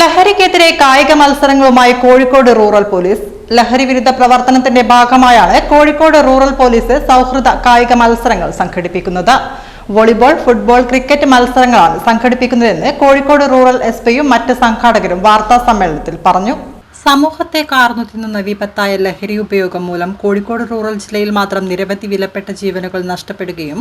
ലഹരിക്കെതിരെ കായിക മത്സരങ്ങളുമായി കോഴിക്കോട് റൂറൽ പോലീസ്. ലഹരി വിരുദ്ധ പ്രവർത്തനത്തിന്റെ ഭാഗമായാണ് കോഴിക്കോട് റൂറൽ പോലീസ് സൗഹൃദ കായിക മത്സരങ്ങൾ സംഘടിപ്പിക്കുന്നത്. വോളിബോൾ ഫുട്ബോൾ ക്രിക്കറ്റ് മത്സരങ്ങളാണ് സംഘടിപ്പിക്കുന്നതെന്ന് കോഴിക്കോട് റൂറൽ എസ് പിയും മറ്റ് സംഘാടകരും വാർത്താ സമ്മേളനത്തിൽ പറഞ്ഞു. സമൂഹത്തെ കാർന്നു തിന്നുന്ന വിപത്തായ ലഹരി ഉപയോഗം മൂലം കോഴിക്കോട് റൂറൽ ജില്ലയിൽ മാത്രം നിരവധി വിലപ്പെട്ട ജീവനുകൾ നഷ്ടപ്പെടുകയും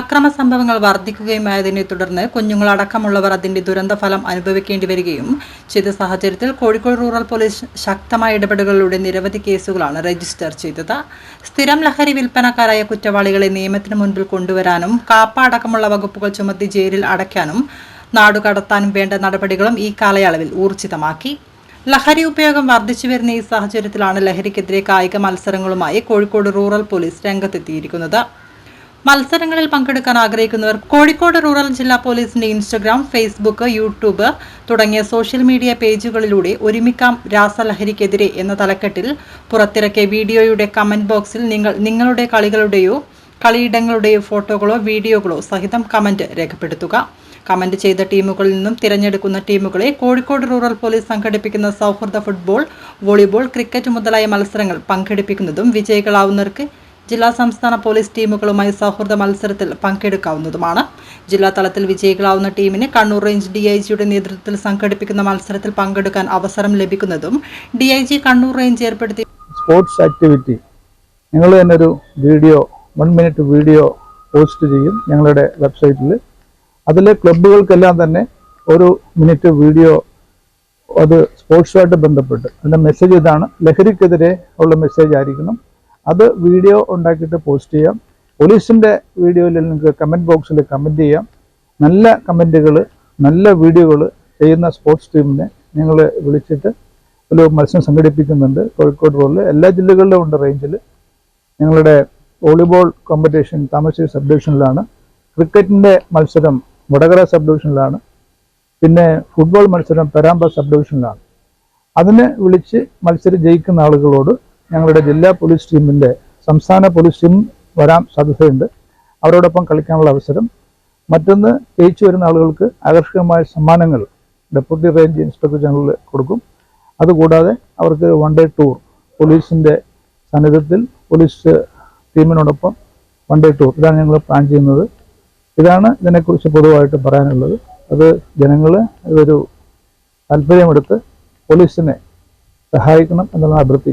അക്രമ സംഭവങ്ങൾ വർദ്ധിക്കുകയുമായതിനെ തുടർന്ന് കുഞ്ഞുങ്ങളടക്കമുള്ളവർ അതിന്റെ ദുരന്തഫലം അനുഭവിക്കേണ്ടി വരികയും ചെയ്ത സാഹചര്യത്തിൽ കോഴിക്കോട് റൂറൽ പോലീസ് ശക്തമായ ഇടപെടലുകളിലൂടെ നിരവധി കേസുകളാണ് രജിസ്റ്റർ ചെയ്തത്. സ്ഥിരം ലഹരി വിൽപ്പനക്കാരായ കുറ്റവാളികളെ നിയമത്തിന് മുൻപിൽ കൊണ്ടുവരാനും കാപ്പ അടക്കമുള്ള വകുപ്പുകൾ ചുമത്തി ജയിലിൽ അടയ്ക്കാനും നാടുകടത്താനും വേണ്ട നടപടികളും ഈ കാലയളവിൽ ഊർജിതമാക്കി. ലഹരി ഉപയോഗം വർദ്ധിച്ചു വരുന്ന ഈ സാഹചര്യത്തിലാണ് ലഹരിക്കെതിരെ കായിക മത്സരങ്ങളുമായി കോഴിക്കോട് റൂറൽ പോലീസ് രംഗത്തെത്തിയിരിക്കുന്നത്. മത്സരങ്ങളിൽ പങ്കെടുക്കാൻ ആഗ്രഹിക്കുന്നവർ കോഴിക്കോട് റൂറൽ ജില്ലാ പോലീസിന്റെ ഇൻസ്റ്റഗ്രാം ഫേസ്ബുക്ക് യൂട്യൂബ് തുടങ്ങിയ സോഷ്യൽ മീഡിയ പേജുകളിലൂടെ ഒരുമിക്കാം രാസലഹരിക്കെതിരെ എന്ന തലക്കെട്ടിൽ പുറത്തിറക്കിയ വീഡിയോയുടെ കമന്റ് ബോക്സിൽ നിങ്ങൾ നിങ്ങളുടെ കളികളുടെയോ കളിയിടങ്ങളുടെയോ ഫോട്ടോകളോ വീഡിയോകളോ സഹിതം കമന്റ് രേഖപ്പെടുത്തുക. കമന്റ് ചെയ്ത ടീമുകളിൽ നിന്നും തിരഞ്ഞെടുക്കുന്ന ടീമുകളെ കോഴിക്കോട് റൂറൽ പോലീസ് സംഘടിപ്പിക്കുന്ന സൗഹൃദ ഫുട്ബോൾ വോളിബോൾ ക്രിക്കറ്റ് മുതലായ മത്സരങ്ങൾ പങ്കെടുപ്പിക്കുന്നതും വിജയികളാവുന്നവർക്ക് ജില്ലാ സംസ്ഥാന പോലീസ് ടീമുകളുമായി സൗഹൃദ മത്സരത്തിൽ പങ്കെടുക്കാവുന്നതുമാണ്. ജില്ലാ തലത്തിൽ വിജയികളാവുന്ന ടീമിന് കണ്ണൂർ റേഞ്ച് ഡിഐജിയുടെ നേതൃത്വത്തിൽ സംഘടിപ്പിക്കുന്ന മത്സരത്തിൽ പങ്കെടുക്കാൻ അവസരം ലഭിക്കുന്നതും ഡിഐജി കണ്ണൂർ റേഞ്ച് ഏർപ്പെടുത്തി സ്പോർട്സ് ആക്ടിവിറ്റി. ഞങ്ങൾ തന്നെ ഒരു video one minute video post ചെയ്യും ഞങ്ങളുടെ വെബ്സൈറ്റിൽ. അതിലെ ക്ലബുകൾക്കെല്ലാം തന്നെ ഒരു മിനിറ്റ് വീഡിയോ അത് സ്പോർട്സുമായിട്ട് ബന്ധപ്പെട്ട് അതിന്റെ മെസ്സേജ് ഇതാണ്. ലഹരിക്കെതിരെ ഉള്ള മെസ്സേജ് ആയിരിക്കണം. അത് വീഡിയോ ഉണ്ടാക്കിയിട്ട് പോസ്റ്റ് ചെയ്യാം. പോലീസിന്റെ വീഡിയോയിൽ നിങ്ങൾക്ക് കമന്റ് ബോക്സിൽ കമന്റ് ചെയ്യാം. നല്ല കമന്റുകൾ നല്ല വീഡിയോകൾ ചെയ്യുന്ന സ്പോർട്സ് ടീമിനെ ഞങ്ങൾ വിളിച്ചിട്ട് ഒരു മത്സരം സംഘടിപ്പിക്കുന്നുണ്ട് കോഴിക്കോട് റോഡിൽ. എല്ലാ ജില്ലകളിലും ഉണ്ട് റേഞ്ചിൽ. ഞങ്ങളുടെ വോളിബോൾ കോമ്പറ്റീഷൻ താമരശ്ശേരി സബ് ഡിവിഷനിലാണ്. ക്രിക്കറ്റിന്റെ മത്സരം വടകര സബ് ഡിവിഷനിലാണ് പിന്നെ ഫുട്ബോൾ മത്സരം പെരാമ്പ സബ് ഡിവിഷനിലാണ് അതിനെ വിളിച്ച് മത്സരം ജയിക്കുന്ന ആളുകളോട് ഞങ്ങളുടെ ജില്ലാ പോലീസ് ടീമിന്റെ സംസ്ഥാന പോലീസ് ടീം വരാൻ സാധ്യതയുണ്ട്. അവരോടൊപ്പം കളിക്കാനുള്ള അവസരം. മറ്റൊന്ന് ജയിച്ചു വരുന്ന ആളുകൾക്ക് ആകർഷകമായ സമ്മാനങ്ങൾ ഡെപ്യൂട്ടി റേഞ്ച് ഇൻസ്പെക്ടർ ജനറൽ കൊടുക്കും. അതുകൂടാതെ അവർക്ക് വൺ ഡേ ടൂർ പോലീസിന്റെ സാന്നിധ്യത്തിൽ പോലീസ് ടീമിനോടൊപ്പം വൺ ഡേ ടൂർ. ഇതാണ് ഞങ്ങൾ പ്ലാൻ ചെയ്യുന്നത്. ഇതാണ് ഇതിനെക്കുറിച്ച് പൊതുവായിട്ട് പറയാനുള്ളത്. അത് ജനങ്ങൾ ഇതൊരു താല്പര്യമെടുത്ത് പോലീസിനെ സഹായിക്കണം എന്നുള്ള അഭ്യർത്ഥിക്കാൻ